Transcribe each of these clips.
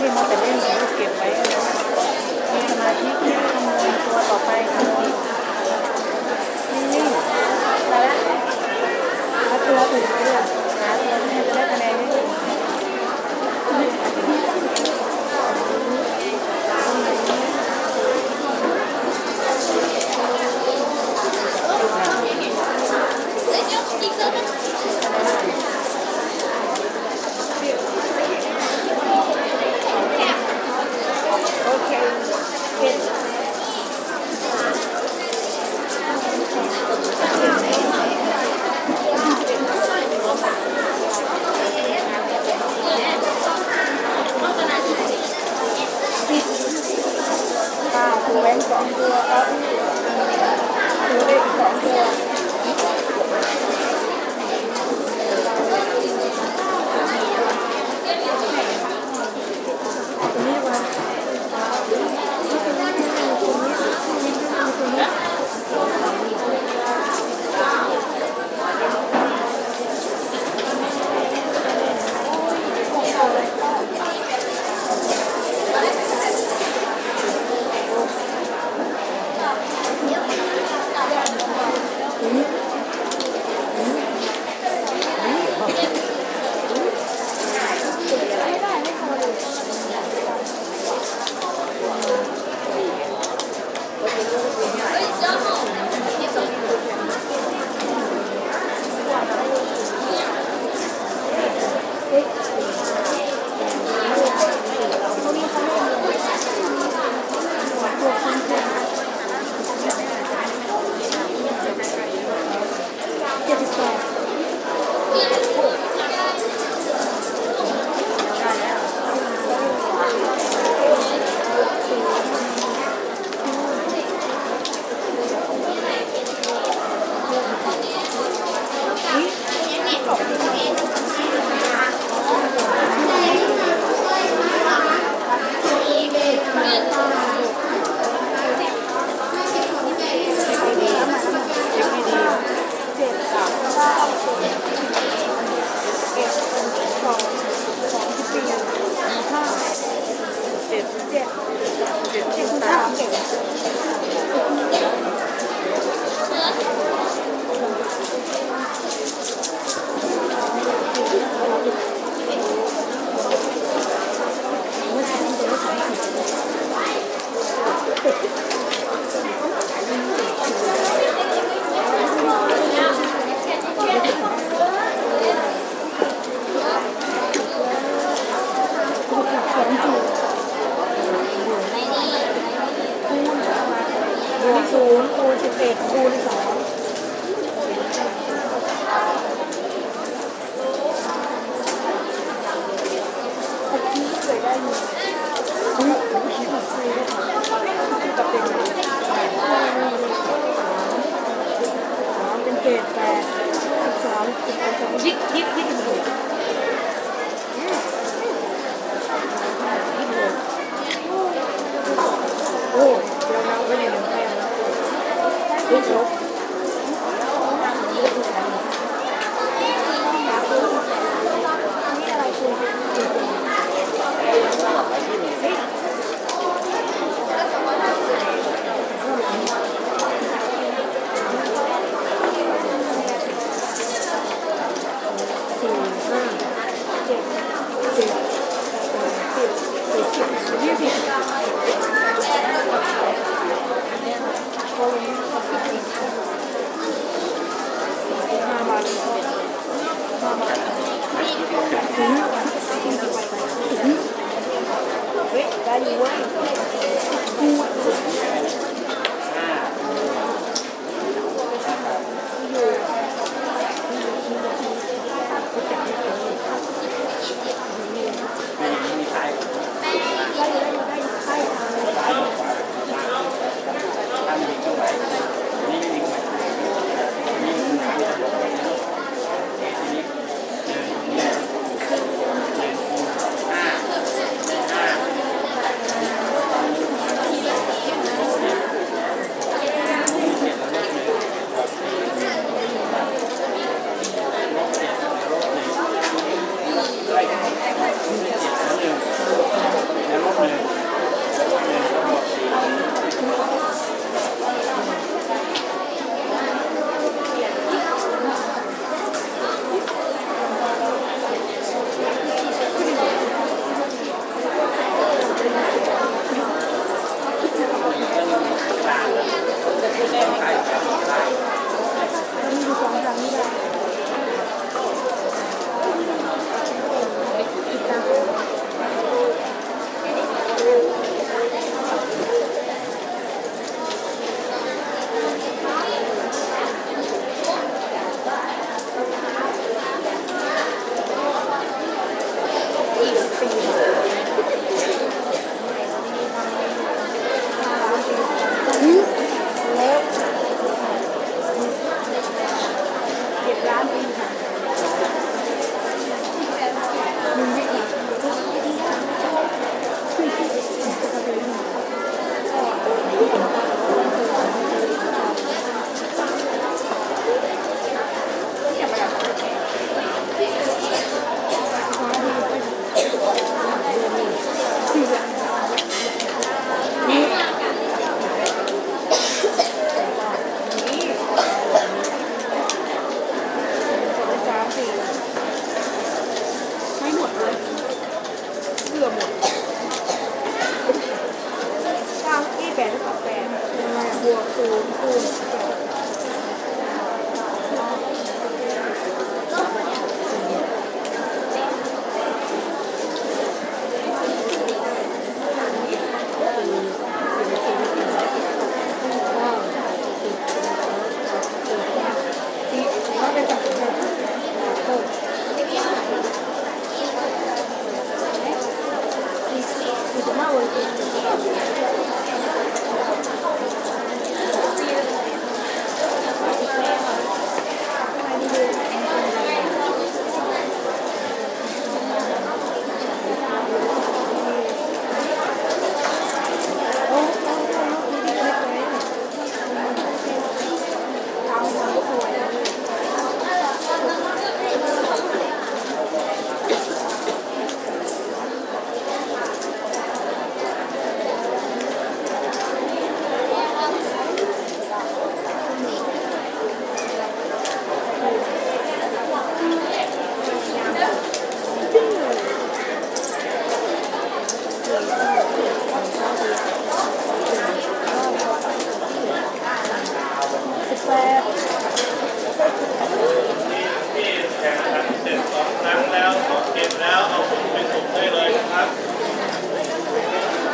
ไม่เขาต่เล่นเขาเก็บไว้ ณสิบ ที่แข่งขัเสร็จสองครั้งแล้วสองเกมแล้วเอาผมไปส่งได้เลยครับ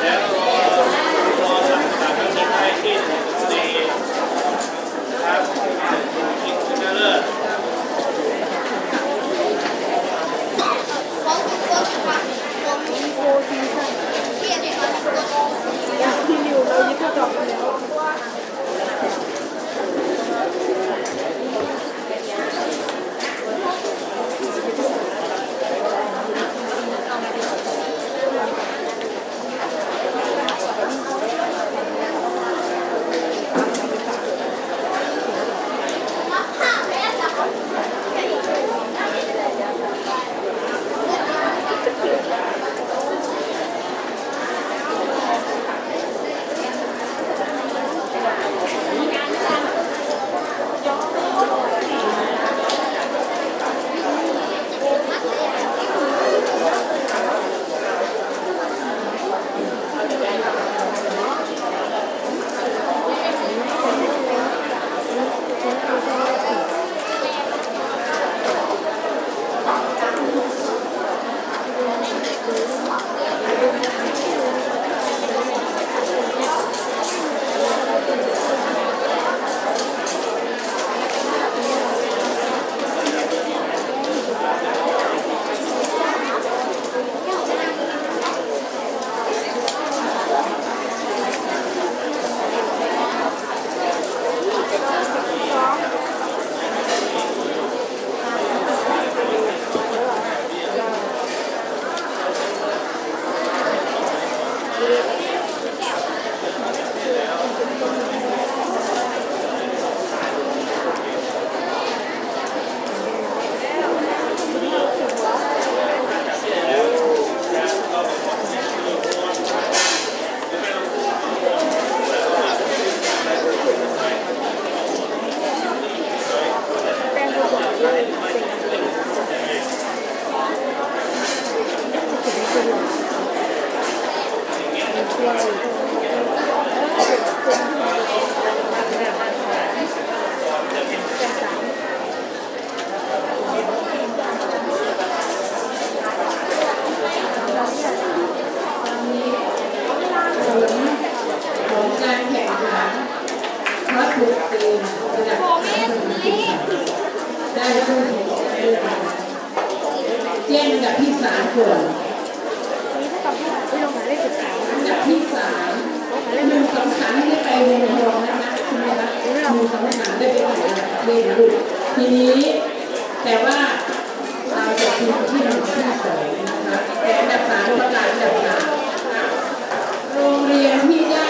แล้วรอรอสักสามนาทีให้ที่ถึงสี่ครับชิงชนะเลิศที่นิวเรายึดกระดอกมาแล้ว มัดผูกตีนของแม่ตีได้ลูกแย่งจากพี่สามคนจากพี่สามหนึ่งสองสามได้ไปเรียนรองนะคะใช่ไหมคะหนึ่งสองสามได้ไปเรียนรู้ทีนี้แต่ว่าเราจะพิมพ์ที่หนึ่งที่สองนะคะแต่อันดับสามประกาศอันดับสามโรงเรียนที่ได้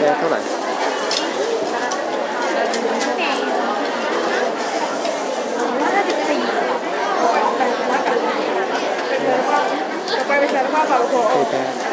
แก้เท่าไหร่โอเค